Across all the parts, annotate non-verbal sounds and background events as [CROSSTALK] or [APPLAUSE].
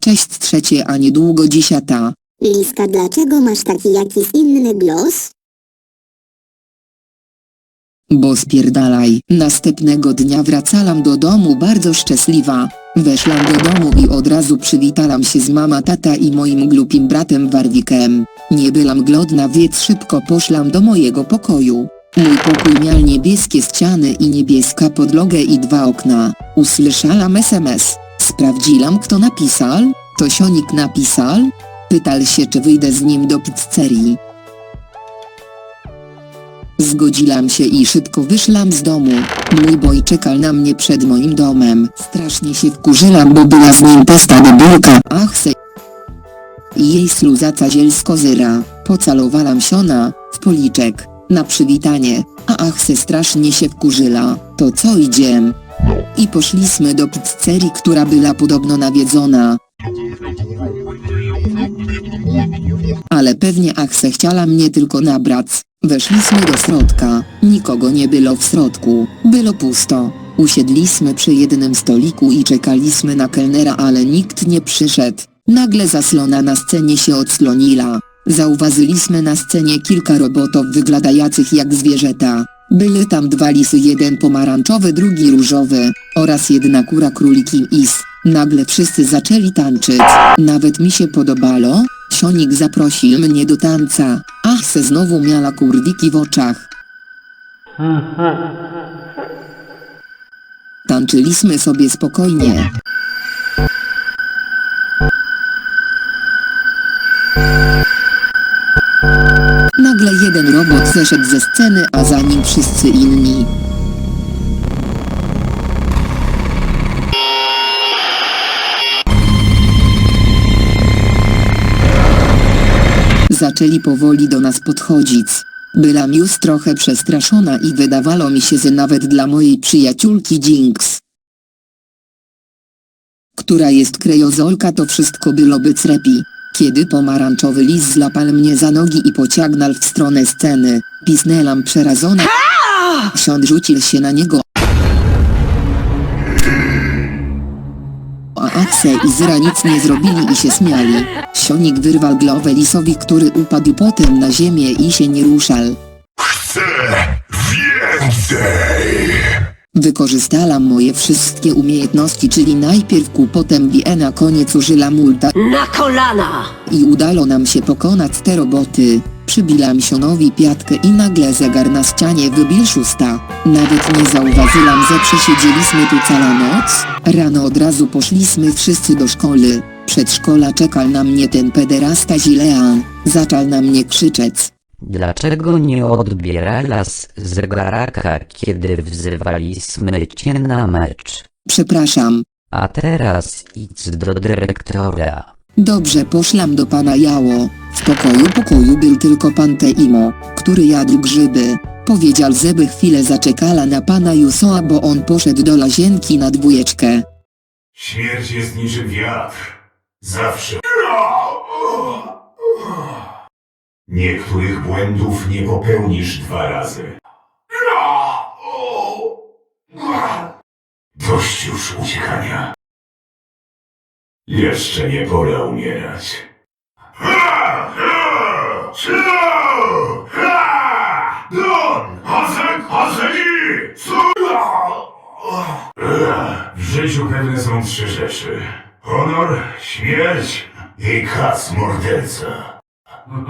Cześć trzecie, a niedługo dziesiąta. Liska, dlaczego masz taki jakiś inny głos? Bo spierdalaj. Następnego dnia wracałam do domu bardzo szczęśliwa. Weszłam do domu i od razu przywitałam się z mama, tata i moim glupim bratem Warwikiem. Nie byłam głodna, więc szybko poszłam do mojego pokoju. Mój pokój miał niebieskie ściany i niebieska podłogę i dwa okna. Usłyszałam SMS. Sprawdziłam kto napisał. To Sionik napisał. Pytal się czy wyjdę z nim do pizzerii. Zgodziłam się i szybko wyszłam z domu. Mój boj czekał na mnie przed moim domem. Strasznie się wkurzyłam, bo była z nim testa debulka. Ach se... Jej sluzaca zielsko zyra. Pocalowałam siona w policzek na przywitanie, a ach se strasznie się wkurzyła. To co idziem? I poszliśmy do pizzerii, która była podobno nawiedzona. Ale pewnie Achse chciała mnie tylko nabrać. Weszliśmy do środka. Nikogo nie było w środku. Było pusto. Usiedliśmy przy jednym stoliku i czekaliśmy na kelnera, ale nikt nie przyszedł. Nagle zaslona na scenie się odsłoniła. Zauważyliśmy na scenie kilka robotów wyglądających jak zwierzęta. Były tam dwa lisy, jeden pomarańczowy, drugi różowy oraz jedna kura króliki is. Nagle wszyscy zaczęli tańczyć. Nawet mi się podobało. Sionik zaprosił mnie do tańca. Ach, se znowu miała kurwiki w oczach. [LAUGHS] Tańczyliśmy sobie spokojnie. Nagle jeden robot zeszedł ze sceny, a za nim wszyscy inni. Zaczęli powoli do nas podchodzić. Byłam już trochę przestraszona i wydawało mi się, że nawet dla mojej przyjaciółki Jinx, która jest krejozolka, to wszystko byłoby crepi. Kiedy pomarańczowy lis złapał mnie za nogi i pociągnął w stronę sceny, pisnęłam przerażona. Siąd rzucił się na niego. A Akse i Zyra nic nie zrobili i się śmiali. Sionik wyrwał głowę lisowi, który upadł potem na ziemię i się nie ruszał. Chcę więcej! Wykorzystałam moje wszystkie umiejętności, czyli najpierw ku, potem bie, na koniec użyłam multa Na kolana! i udało nam się pokonać te roboty. Przybiłam sionowi piatkę i nagle zegar na ścianie wybił szósta. Nawet nie zauważyłam, że przesiedzieliśmy tu całą noc. Rano od razu poszliśmy wszyscy do szkoły. Przedszkola czekał na mnie ten pederasta Zilean. Zaczął na mnie krzyczeć. Dlaczego nie odbierałaś zegaraka, kiedy wzywaliśmy cię na mecz? Przepraszam. A teraz idź do dyrektora. Dobrze, poszłam do pana Jało. W pokoju pokoju był tylko pan Teimo, który jadł grzyby. Powiedział, żeby chwilę zaczekała na pana Jusoa, bo on poszedł do łazienki na dwójeczkę. Śmierć jest niczym wiatr. Zawsze. Niektórych błędów nie popełnisz dwa razy. Dość już uciekania. Jeszcze nie pora umierać. W życiu pewne są trzy rzeczy. Honor, śmierć i kac morderca. Pan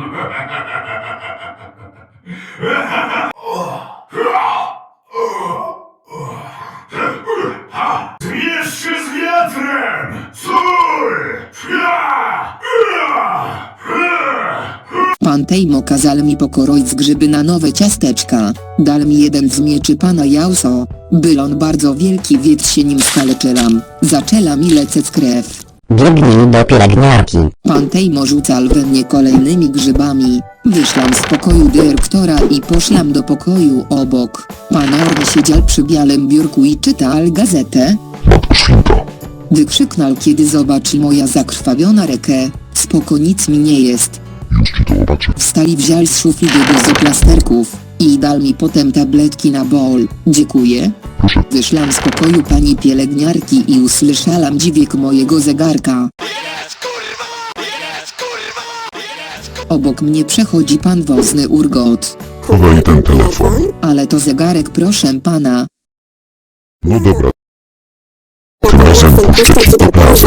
Tejmo kazał mi pokroić grzyby na nowe ciasteczka. Dał mi jeden z mieczy pana Jauso. Był on bardzo wielki, więc się nim skaleczyłam. Zaczęła mi lecieć krew. Biegnij do pielęgniarki. Pan Tejmo rzucał we mnie kolejnymi grzybami. Wyszłam z pokoju dyrektora i poszłam do pokoju obok. Pan Orn siedział przy białym biurku i czytał gazetę. Wykrzyknął, kiedy zobaczył moja zakrwawiona rękę. Spoko, nic mi nie jest. Wstali wziął z szuflady dużo plasterków i dał mi potem tabletki na ból. Dziękuję. Wyszłam z pokoju pani pielęgniarki i usłyszałam dźwięk mojego zegarka. Obok mnie przechodzi pan wozny urgot. Chowaj ten telefon. Ale to zegarek proszę pana. No dobra. Tym razem puszczę ci.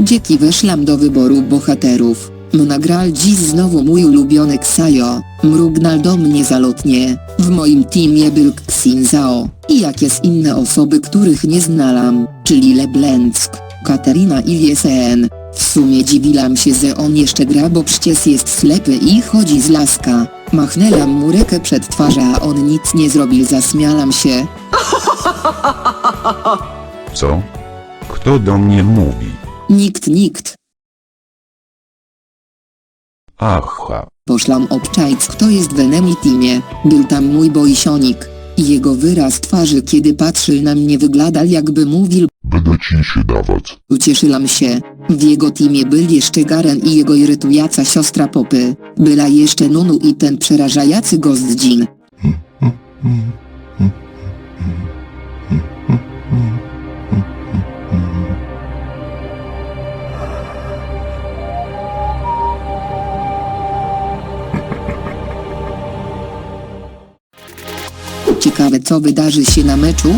Dzięki wyszłam do wyboru bohaterów. Mnagral dziś znowu mój ulubiony Ksajo. Mrugnal do mnie zalotnie. W moim teamie był Xin Zhao. I jakieś inne osoby, których nie znalam. Czyli Leblensk, Katerina i Liesen. W sumie dziwiłam się, że on jeszcze gra, bo przecież jest ślepy i chodzi z laska. Machnęłam mu rękę przed twarzą, a on nic nie zrobił, zasmiałam się. Co? Kto do mnie mówi? Nikt, nikt. Aha. Poszłam obczaić kto jest w enemy teamie. Był tam mój bojsionik. I jego wyraz twarzy kiedy patrzy na mnie wyglądał jakby mówił Będę ci się dawać. Ucieszyłam się. W jego teamie był jeszcze Garen i jego irytująca siostra Popy. Była jeszcze Nunu i ten przerażający Ghost Jean. Ciekawe co wydarzy się na meczu?